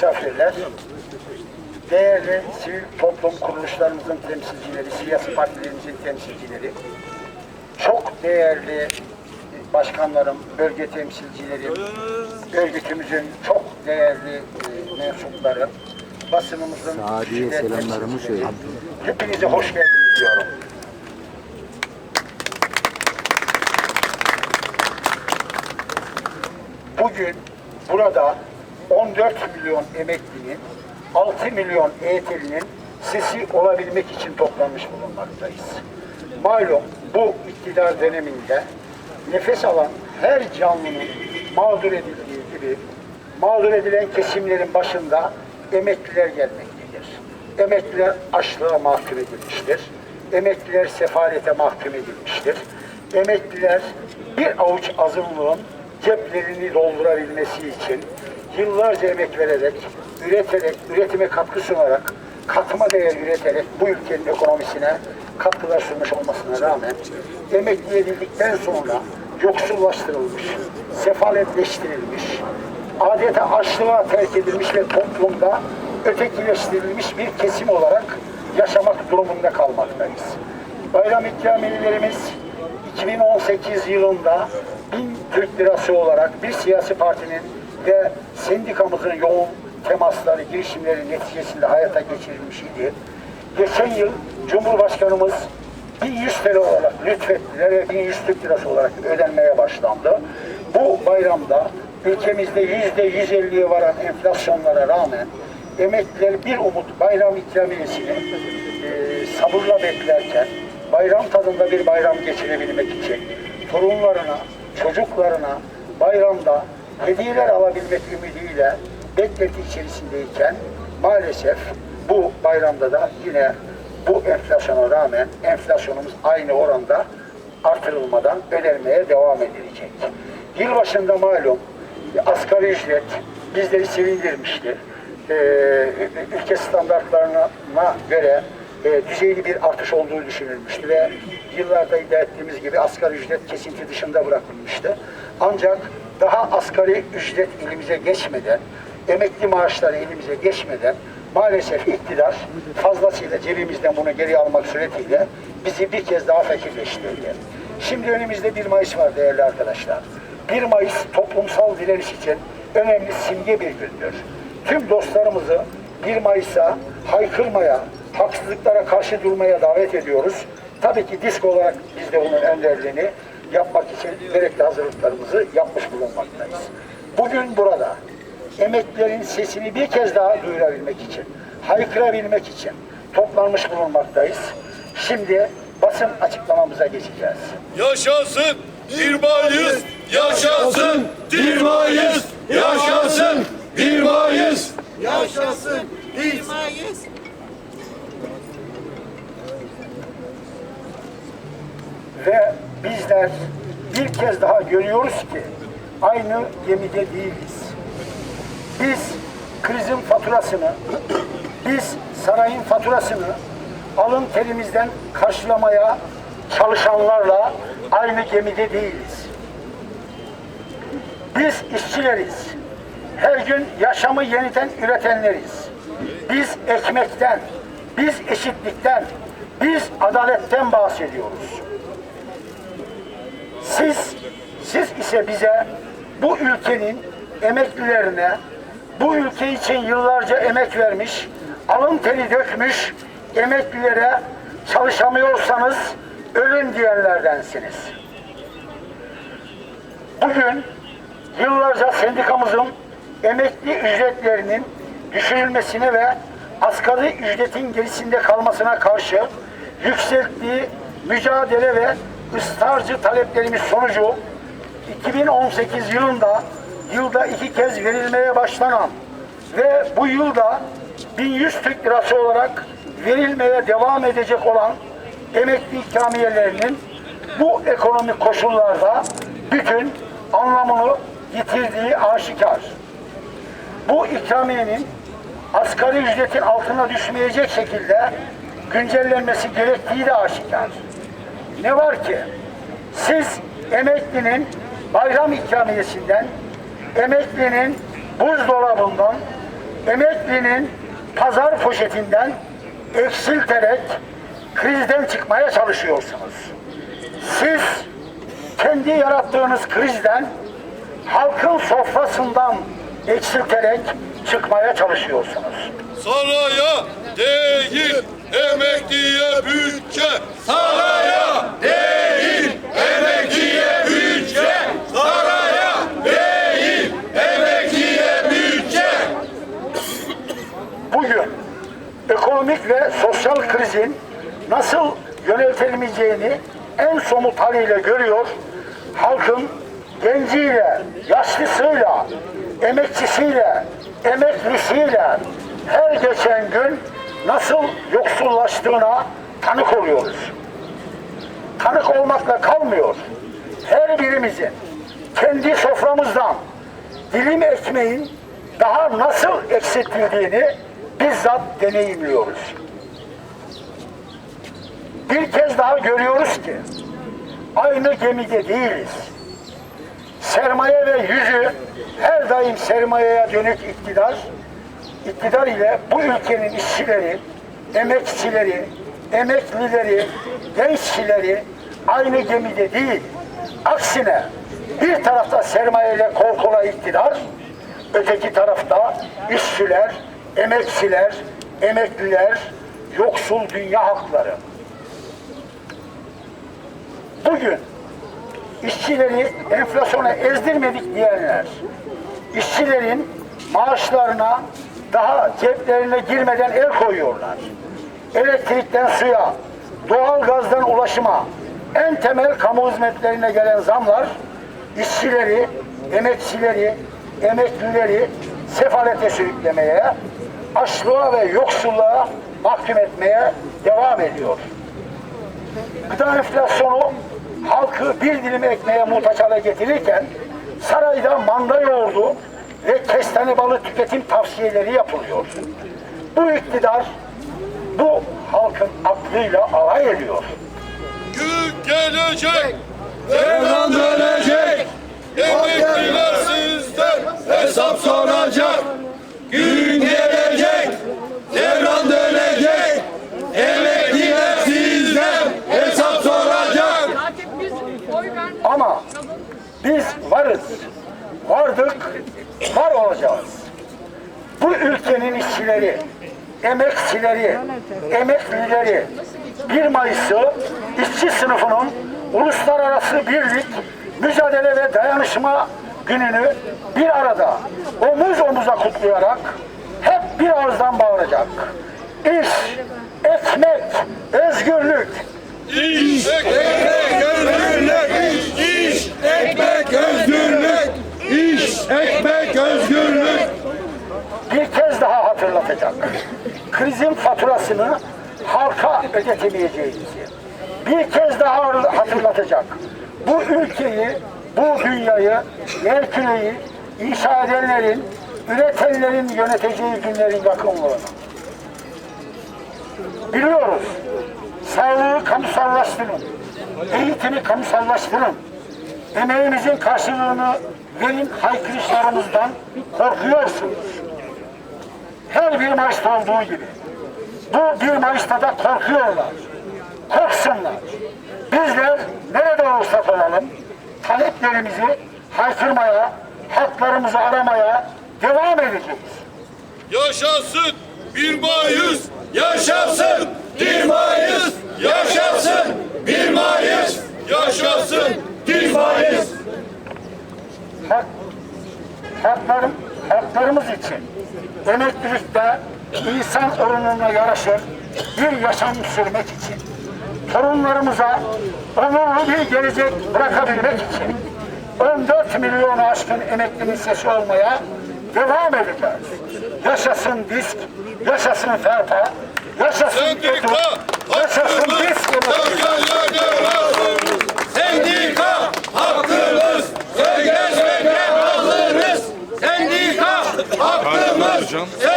misafirler, değerli sivil toplum kuruluşlarımızın temsilcileri, siyasi partilerimizin temsilcileri, çok değerli başkanlarım, bölge temsilcileri, örgütümüzün çok değerli e, mensupları, basınımızın Sadiye selamlarımı söyle. Hepinize hoş geldiniz diyorum. Bugün burada 14 milyon emeklinin 6 milyon EYT'linin sesi olabilmek için toplanmış bulunmaktayız. Malum bu iktidar döneminde nefes alan her canlının mağdur edildiği gibi mağdur edilen kesimlerin başında emekliler gelmektedir. Emekliler açlığa mahkum edilmiştir. Emekliler sefalete mahkum edilmiştir. Emekliler bir avuç azınlığın ceplerini doldurabilmesi için yıllarca emek vererek, üreterek, üretime katkı sunarak, katma değer üreterek bu ülkenin ekonomisine katkılar sunmuş olmasına rağmen emekli edildikten sonra yoksullaştırılmış, sefaletleştirilmiş, adeta açlığa terk edilmiş ve toplumda ötekileştirilmiş bir kesim olarak yaşamak durumunda kalmaktayız. Bayram ikramiyelerimiz 2018 yılında 1000 Türk lirası olarak bir siyasi partinin ve sendikamızın yoğun temasları, girişimleri neticesinde hayata geçirilmiş idi. Geçen yıl Cumhurbaşkanımız 1100 TL olarak lütfettiler ve 1100 Türk lirası olarak ödenmeye başlandı. Bu bayramda ülkemizde yüzde 150'ye varan enflasyonlara rağmen emekliler bir umut bayram ikramiyesini e, sabırla beklerken bayram tadında bir bayram geçirebilmek için torunlarına, çocuklarına bayramda hediyeler alabilmek ümidiyle beklenti içerisindeyken maalesef bu bayramda da yine bu enflasyona rağmen enflasyonumuz aynı oranda artırılmadan ödenmeye devam edilecek. Yılbaşında malum asgari ücret bizleri sevindirmişti. Ee, ülke standartlarına göre e, düzeyli bir artış olduğu düşünülmüştü ve yıllarda iddia ettiğimiz gibi asgari ücret kesinti dışında bırakılmıştı. Ancak daha asgari ücret elimize geçmeden, emekli maaşları elimize geçmeden maalesef iktidar fazlasıyla cebimizden bunu geri almak suretiyle bizi bir kez daha fakirleştirdi. Şimdi önümüzde 1 Mayıs var değerli arkadaşlar. 1 Mayıs toplumsal direniş için önemli simge bir gündür. Tüm dostlarımızı 1 Mayıs'a haykırmaya, haksızlıklara karşı durmaya davet ediyoruz. Tabii ki disk olarak biz de bunun önderliğini yapmak için gerekli hazırlıklarımızı yapmış bulunmaktayız. Bugün burada emeklilerin sesini bir kez daha duyurabilmek için, haykırabilmek için toplanmış bulunmaktayız. Şimdi basın açıklamamıza geçeceğiz. Yaşasın 1 Mayıs! Yaşasın 1 Mayıs! Yaşasın 1 Mayıs! Yaşasın bir Mayıs. Ve bizler bir kez daha görüyoruz ki aynı gemide değiliz. Biz krizin faturasını, biz sarayın faturasını alın terimizden karşılamaya çalışanlarla aynı gemide değiliz. Biz işçileriz. Her gün yaşamı yeniden üretenleriz. Biz ekmekten, biz eşitlikten, biz adaletten bahsediyoruz. Siz, siz ise bize bu ülkenin emeklilerine, bu ülke için yıllarca emek vermiş, alın teri dökmüş emeklilere çalışamıyorsanız ölün diyenlerdensiniz. Bugün yıllarca sendikamızın emekli ücretlerinin düşürülmesine ve asgari ücretin gerisinde kalmasına karşı yükselttiği mücadele ve ısrarcı taleplerimiz sonucu 2018 yılında yılda iki kez verilmeye başlanan ve bu yılda 1100 Türk lirası olarak verilmeye devam edecek olan emekli ikramiyelerinin bu ekonomik koşullarda bütün anlamını yitirdiği aşikar. Bu ikramiyenin asgari ücretin altına düşmeyecek şekilde güncellenmesi gerektiği de aşikar. Ne var ki siz emeklinin bayram ikramiyesinden, emeklinin buzdolabından, emeklinin pazar poşetinden eksilterek krizden çıkmaya çalışıyorsunuz. Siz kendi yarattığınız krizden halkın sofrasından eksilterek çıkmaya çalışıyorsunuz. Saraya değil emekliye bütçe. Saraya değil emekliye bütçe. Saraya değil emekliye bütçe. Bugün ekonomik ve sosyal krizin nasıl yönetilmeyeceğini en somut haliyle görüyor. Halkın genciyle, yaşlısıyla, emekçisiyle, emeklisiyle her geçen gün nasıl yoksullaştığına tanık oluyoruz. Tanık olmakla kalmıyor. Her birimizin kendi soframızdan dilim ekmeğin daha nasıl eksiltildiğini bizzat deneyimliyoruz. Bir kez daha görüyoruz ki aynı gemide değiliz. Sermaye ve yüzü her daim sermayeye dönük iktidar, iktidar ile bu ülkenin işçileri, emekçileri, emeklileri, genççileri aynı gemide değil. Aksine bir tarafta sermayeyle kol kola iktidar, öteki tarafta işçiler, emekçiler, emekliler, yoksul dünya halkları. Bugün işçileri enflasyona ezdirmedik diyenler, işçilerin maaşlarına daha ceplerine girmeden el koyuyorlar. Elektrikten suya, doğalgazdan ulaşıma, en temel kamu hizmetlerine gelen zamlar işçileri, emekçileri, emeklileri sefalete sürüklemeye, açlığa ve yoksulluğa mahkum etmeye devam ediyor. Gıda enflasyonu halkı bir dilim ekmeğe muhtaç hale getirirken sarayda manda yoğurdu ve kestane balı tüketim tavsiyeleri yapılıyor. Bu iktidar bu halkın aklıyla alay ediyor. Gün gelecek, devran dönecek. Emekliler sizden hesap soracak. Gün gelecek, devran dönecek. Emekliler sizden hesap soracak. Ama biz varız, vardık, var olacağız. Bu ülkenin işçileri, emekçileri, emeklileri 1 Mayıs'ı işçi sınıfının uluslararası birlik, mücadele ve dayanışma gününü bir arada omuz omuza kutlayarak hep bir ağızdan bağıracak. İş, ekmek, özgürlük, İş, ekmek, özgürlük. İş, ekmek, özgürlük. Ekmek, özgürlük. bir kez daha hatırlatacak. Krizin faturasını halka ödetemeyeceğimizi bir kez daha hatırlatacak. Bu ülkeyi, bu dünyayı, yer küreyi inşa edenlerin, üretenlerin yöneteceği günlerin yakınlığını. Biliyoruz. Sağlığı kamusallaştırın. Eğitimi kamusallaştırın. Emeğimizin karşılığını verin haykırışlarımızdan korkuyorsunuz her bir Mayıs'ta olduğu gibi. Bu bir Mayıs'ta da korkuyorlar. Korksunlar. Bizler nerede olursak olalım taleplerimizi haykırmaya, haklarımızı aramaya devam edeceğiz. Yaşasın 1 Mayıs! Yaşasın 1 Mayıs! Yaşasın 1 Mayıs! Yaşasın 1 Mayıs! Hak, haklarım, haklarımız için emeklilikte insan onuruna yaraşır bir yaşam sürmek için torunlarımıza onurlu bir gelecek bırakabilmek için 14 milyonu aşkın emeklinin sesi olmaya devam edeceğiz. Yaşasın disk, yaşasın ferpa, yaşasın Sendika, John.